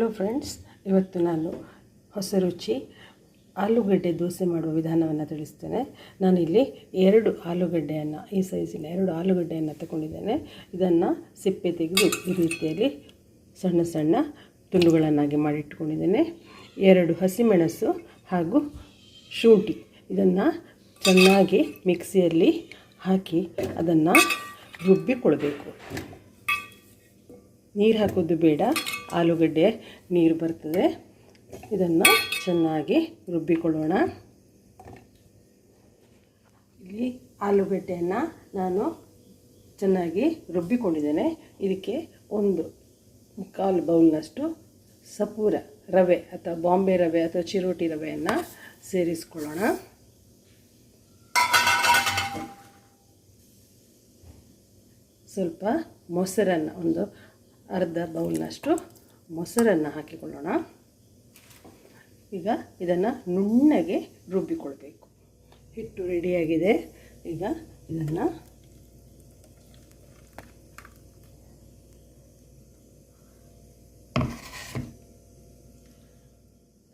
Hello friends ಇವತ್ತು ನಾನು ಹೊಸ ರುಚಿ ಆಲೂಗಡ್ಡೆ ದೋಸೆ ಮಾಡುವ ವಿಧಾನವನ್ನು ತಿಳಿಸ್ತೇನೆ. ನಾನಿಲ್ಲಿ ಎರಡು ಆಲೂಗಡ್ಡೆಯನ್ನು, ಈ ಸೈಜಿನ ಎರಡು ಆಲೂಗಡ್ಡೆಯನ್ನು ತಗೊಂಡಿದ್ದೇನೆ. ಇದನ್ನು ಸಿಪ್ಪೆ ತೆಗೆದು ಈ ರೀತಿಯಲ್ಲಿ ಸಣ್ಣ ಸಣ್ಣ ತುಂಡುಗಳನ್ನಾಗಿ ಮಾಡಿಟ್ಕೊಂಡಿದ್ದೇನೆ. ಎರಡು ಹಸಿಮೆಣಸು ಹಾಗೂ ಶುಂಠಿ, ಇದನ್ನು ಚೆನ್ನಾಗಿ ಮಿಕ್ಸಿಯಲ್ಲಿ ಹಾಕಿ ಅದನ್ನು ರುಬ್ಬಿಕೊಳ್ಬೇಕು. ನೀರು ಹಾಕೋದು ಬೇಡ. ಆಲೂಗಡ್ಡೆ ನೀರು ಬರ್ತದೆ. ಇದನ್ನು ಚೆನ್ನಾಗಿ ರುಬ್ಬಿಕೊಳ್ಳೋಣ. ಇಲ್ಲಿ ಆಲೂಗಡ್ಡೆಯನ್ನು ನಾನು ಚೆನ್ನಾಗಿ ರುಬ್ಬಿಕೊಂಡಿದ್ದೇನೆ. ಇದಕ್ಕೆ ಒಂದು ಕಾಲು ಬೌಲ್ನಷ್ಟು ಸಪೂರ ರವೆ ಅಥವಾ ಬಾಂಬೆ ರವೆ ಅಥವಾ ಚಿರೋಟಿ ರವೆಯನ್ನು ಸೇರಿಸ್ಕೊಳ್ಳೋಣ. ಸ್ವಲ್ಪ ಮೊಸರನ್ನು ಒಂದು ಅರ್ಧ ಬೌಲ್ನಷ್ಟು ಮೊಸರನ್ನು ಹಾಕಿಕೊಳ್ಳೋಣ. ಈಗ ಇದನ್ನು ನುಣ್ಣಗೆ ರುಬ್ಬಿಕೊಳ್ಬೇಕು. ಹಿಟ್ಟು ರೆಡಿಯಾಗಿದೆ. ಈಗ ಇದನ್ನು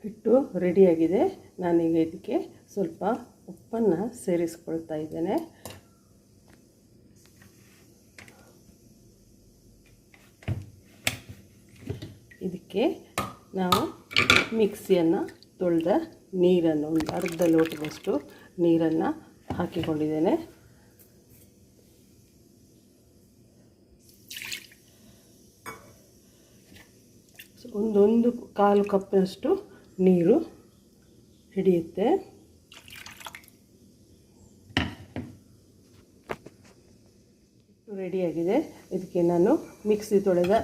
ಹಿಟ್ಟು ರೆಡಿಯಾಗಿದೆ. ನಾನೀಗ ಇದಕ್ಕೆ ಸ್ವಲ್ಪ ಉಪ್ಪನ್ನು ಸೇರಿಸ್ಕೊಳ್ತಾ ಇದ್ದೇನೆ. ಇದಕ್ಕೆ ನಾವು ಮಿಕ್ಸಿಯನ್ನು ತೊಳೆದ ನೀರನ್ನು ಒಂದು ಅರ್ಧ ಲೋಟದಷ್ಟು ನೀರನ್ನು ಹಾಕಿಕೊಂಡಿದ್ದೇನೆ. ಒಂದೊಂದು ಕಾಲು ಕಪ್ನಷ್ಟು ನೀರು ಹಿಡಿಯುತ್ತೆ. ರೆಡಿಯಾಗಿದೆ ಇದಕ್ಕೆ ನಾನು ಮಿಕ್ಸಿ ತೊಳೆದ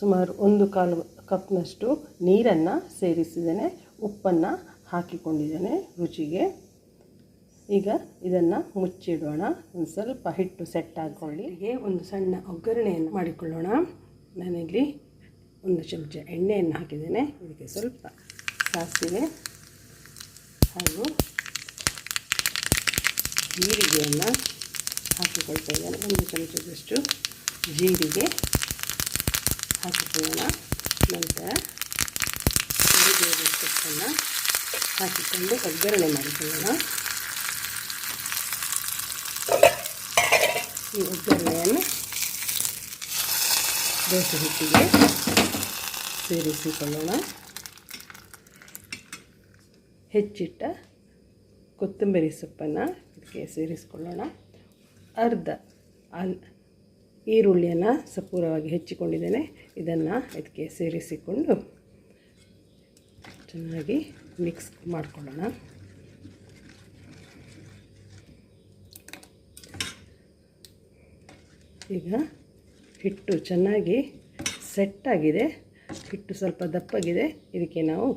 ಸುಮಾರು ಒಂದು ಕಾಲು ಕಪ್ನಷ್ಟು ನೀರನ್ನು ಸೇರಿಸಿದ್ದೇನೆ, ಉಪ್ಪನ್ನು ಹಾಕಿಕೊಂಡಿದ್ದೇನೆ ರುಚಿಗೆ. ಈಗ ಇದನ್ನು ಮುಚ್ಚಿಡೋಣ. ಒಂದು ಸ್ವಲ್ಪ ಹಿಟ್ಟು ಸೆಟ್ ಹಾಕ್ಕೊಳ್ಳಿ ಹೀಗೆ ಒಂದು ಸಣ್ಣ ಒಗ್ಗರಣೆಯನ್ನು ಮಾಡಿಕೊಳ್ಳೋಣ. ನಾನಿಲ್ಲಿ ಒಂದು ಚಮಚ ಎಣ್ಣೆಯನ್ನು ಹಾಕಿದ್ದೇನೆ. ಇದಕ್ಕೆ ಸ್ವಲ್ಪ ಸಾಸಿವೆ ಹಾಗೂ ಜೀರಿಗೆಯನ್ನು ಹಾಕಿಕೊಳ್ತಾ ಇದ್ದೇನೆ. ಒಂದು ಚಮಚದಷ್ಟು ಜೀರಿಗೆ ಹಾಕಿಕೊಳ್ಳೋಣ. ನಂತರ ಸೊಪ್ಪನ್ನು ಹಾಕಿಕೊಂಡು ಒಗ್ಗರಣೆ ಮಾಡಿಕೊಳ್ಳೋಣ. ಈ ಒಗ್ಗರಣೆಯನ್ನು ದೋಸೆ ಹಿಟ್ಟಿಗೆ ಸೇರಿಸಿಕೊಳ್ಳೋಣ. ಹೆಚ್ಚಿಟ್ಟ ಕೊತ್ತಂಬರಿ ಸೊಪ್ಪನ್ನು ಇದಕ್ಕೆ ಸೇರಿಸಿಕೊಳ್ಳೋಣ. ಅರ್ಧ ಅಲ್ ಈರುಳ್ಳಿಯನ್ನು ಸಪೂರವಾಗಿ ಹೆಚ್ಚಿಕೊಂಡಿದ್ದೇನೆ. ಇದನ್ನು ಇದಕ್ಕೆ ಸೇರಿಸಿಕೊಂಡು ಚೆನ್ನಾಗಿ ಮಿಕ್ಸ್ ಮಾಡಿಕೊಳ್ಳೋಣ. ಈಗ ಹಿಟ್ಟು ಚೆನ್ನಾಗಿ ಸೆಟ್ಟಾಗಿದೆ ಹಿಟ್ಟು ಸ್ವಲ್ಪ ದಪ್ಪಾಗಿದೆ. ಇದಕ್ಕೆ ನಾವು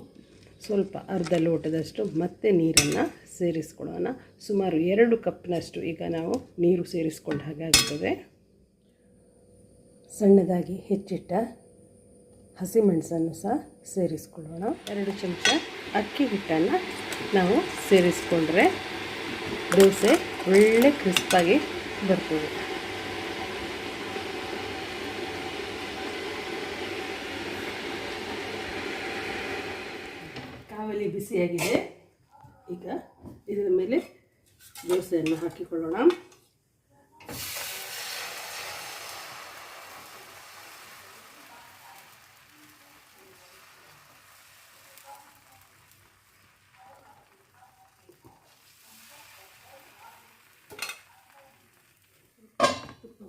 ಸ್ವಲ್ಪ ಅರ್ಧ ಲೋಟದಷ್ಟು ಮತ್ತೆ ನೀರನ್ನು ಸೇರಿಸ್ಕೊಳ್ಳೋಣ. ಸುಮಾರು ಎರಡು ಕಪ್ನಷ್ಟು ಈಗ ನಾವು ನೀರು ಸೇರಿಸ್ಕೊಂಡ ಹಾಗಾಗುತ್ತದೆ ಸಣ್ಣದಾಗಿ ಹೆಚ್ಚಿಟ್ಟ ಹಸಿಮೆಣಸನ್ನು ಸಹ ಸೇರಿಸ್ಕೊಳ್ಳೋಣ. ಎರಡು ಚಮಚ ಅಕ್ಕಿ ಹಿಟ್ಟನ್ನು ನಾವು ಸೇರಿಸ್ಕೊಂಡ್ರೆ ದೋಸೆ ಒಳ್ಳೆ ಕ್ರಿಸ್ಪಾಗಿ ಬರ್ತದೆ. ಕಾವಲಿ ಬಿಸಿಯಾಗಿದೆ. ಈಗ ಇದರ ಮೇಲೆ ದೋಸೆಯನ್ನು ಹಾಕಿಕೊಳ್ಳೋಣ.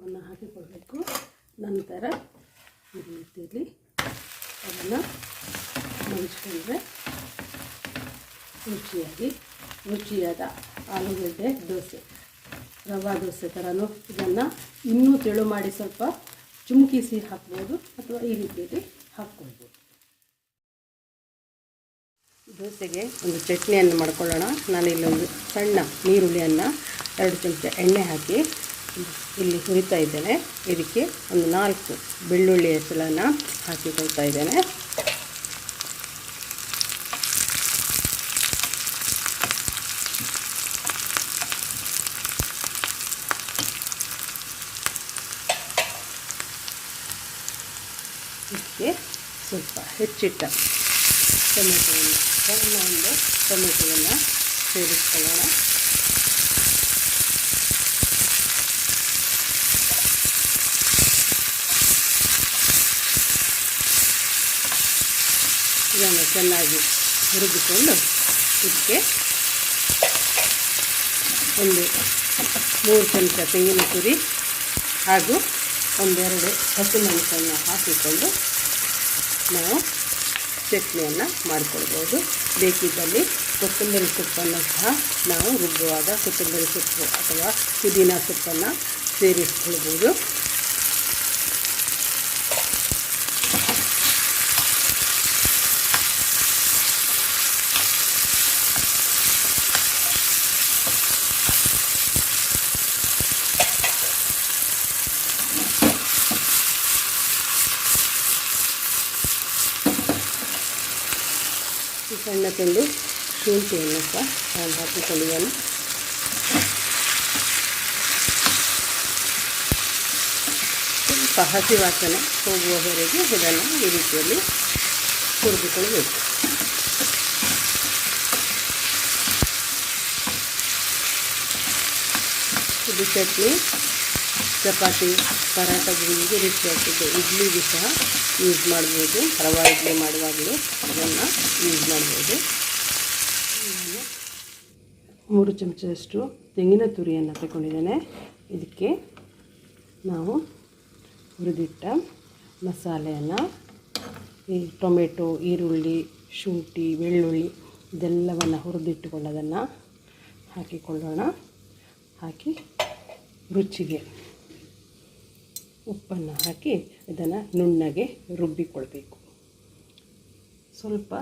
ತುಪ್ಪವನ್ನು ಹಾಕಿಕೊಳ್ಬೇಕು ನಂತರ ಈ ರೀತಿಯಲ್ಲಿ ಅದನ್ನು ಮುಗಿಸ್ಕೊಂಡ್ರೆ ರುಚಿಯಾಗಿ, ರುಚಿಯಾದ ಆಲೂಗಡ್ಡೆ ದೋಸೆ, ರವಾ ದೋಸೆ ಥರನೂ ಇದನ್ನು ಇನ್ನೂ ತೆಳು ಮಾಡಿ ಸ್ವಲ್ಪ ಚುಮುಕಿಸಿ ಹಾಕ್ಬೋದು ಅಥವಾ ಈ ರೀತಿಯಲ್ಲಿ ಹಾಕ್ಕೊಳ್ಬೋದು. ದೋಸೆಗೆ ಒಂದು ಚಟ್ನಿಯನ್ನು ಮಾಡ್ಕೊಳ್ಳೋಣ. ನಾನು ಇಲ್ಲೊಂದು ಸಣ್ಣ ನೀರುಳ್ಳಿಯನ್ನು ಎರಡು ಚಮಚ ಎಣ್ಣೆ ಹಾಕಿ ಇಲ್ಲಿ ಹುರಿತಾ ಇದ್ದೇನೆ. ಇದಕ್ಕೆ ಒಂದು ನಾಲ್ಕು ಬೆಳ್ಳುಳ್ಳಿ ಹೆಸಳನ್ನು ಹಾಕಿಕೊಳ್ತಾ ಇದ್ದೇನೆ. ಇದಕ್ಕೆ ಸ್ವಲ್ಪ ಹೆಚ್ಚಿಟ್ಟ ಟೊಮೆಟೊವನ್ನು ಸಣ್ಣ ಒಂದು ಟೊಮೆಟೊವನ್ನು ಸೇರಿಸ್ಕೊಳ್ಳೋಣ. ಇದನ್ನು ಚೆನ್ನಾಗಿ ಹುರಿದುಕೊಂಡು ಇದಕ್ಕೆ ಒಂದು ಮೂರು ಚಮಚ ತೆಂಗಿನ ತುರಿ ಹಾಗೂ ಒಂದೆರಡು ಹಸಿಮೆಣಸನ್ನು ಹಾಕಿಕೊಂಡು ನಾವು ಚಟ್ನಿಯನ್ನು ಮಾಡಿಕೊಳ್ಬೋದು. ಬೇಕಿದ್ದಲ್ಲಿ ಕೊತ್ತಂಬರಿ ಸೊಪ್ಪನ್ನು ಸಹ ನಾವು ರುಬ್ಬುವಾಗ ಕೊತ್ತಂಬರಿ ಸೊಪ್ಪು ಅಥವಾ ಪುದೀನ ಸೊಪ್ಪನ್ನು ಸೇರಿಸ್ಕೊಳ್ಬೋದು. ಈ ಸಣ್ಣ ತುಂಡು ಶುಂಠಿಯನ್ನು ಸಹ ನಾನು ಹಾಕಿಕೊಂಡಿದ್ದೇನೆ ಸ್ವಲ್ಪ ಹಸಿ ವಾಸನೆ ಹೋಗುವವರೆಗೆ ಇದನ್ನು ಈ ರೀತಿಯಲ್ಲಿ ಹುರಿದುಕೊಳ್ಬೇಕು ಇದು ಚಟ್ನಿ. ಚಪಾತಿ ಪರಾಟ ಗುಂಡಿಗೆ ರುಚಿಯಾಗ್ತದೆ ಇಡ್ಲಿಗೂ ಸಹ ಯೂಸ್ ಮಾಡ್ಬೋದು. ರವಾ ಇಡ್ಲಿ ಮಾಡುವಾಗಲೂ ಅದನ್ನು ಯೂಸ್ ಮಾಡ್ಬೋದು. ಮೂರು ಚಮಚದಷ್ಟು ತೆಂಗಿನ ತುರಿಯನ್ನು ತಗೊಂಡಿದ್ದೇನೆ. ಇದಕ್ಕೆ ನಾವು ಹುರಿದಿಟ್ಟ ಮಸಾಲೆಯನ್ನು, ಈ ಟೊಮೆಟೊ, ಈರುಳ್ಳಿ, ಶುಂಠಿ, ಬೆಳ್ಳುಳ್ಳಿ ಇದೆಲ್ಲವನ್ನು ಹುರಿದಿಟ್ಟುಕೊಳ್ಳೋದನ್ನು ಹಾಕಿಕೊಳ್ಳೋಣ. ಹಾಕಿ ರುಚಿಗೆ. ಉಪ್ಪನ್ನು ಹಾಕಿ ಇದನ್ನು ನುಣ್ಣಗೆ ರುಬ್ಬಿಕೊಳ್ಬೇಕು. ಸ್ವಲ್ಪ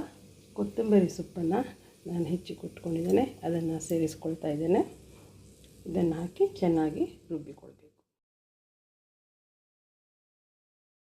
ಕೊತ್ತಂಬರಿ ಸೊಪ್ಪನ್ನು ನಾನು ಹೆಚ್ಚಿ ಕೊಟ್ಕೊಂಡಿದ್ದೇನೆ, ಅದನ್ನು ಸೇರಿಸ್ಕೊಳ್ತಾ ಇದ್ದೇನೆ. ಇದನ್ನು ಹಾಕಿ ಚೆನ್ನಾಗಿ ರುಬ್ಬಿಕೊಳ್ಬೇಕು.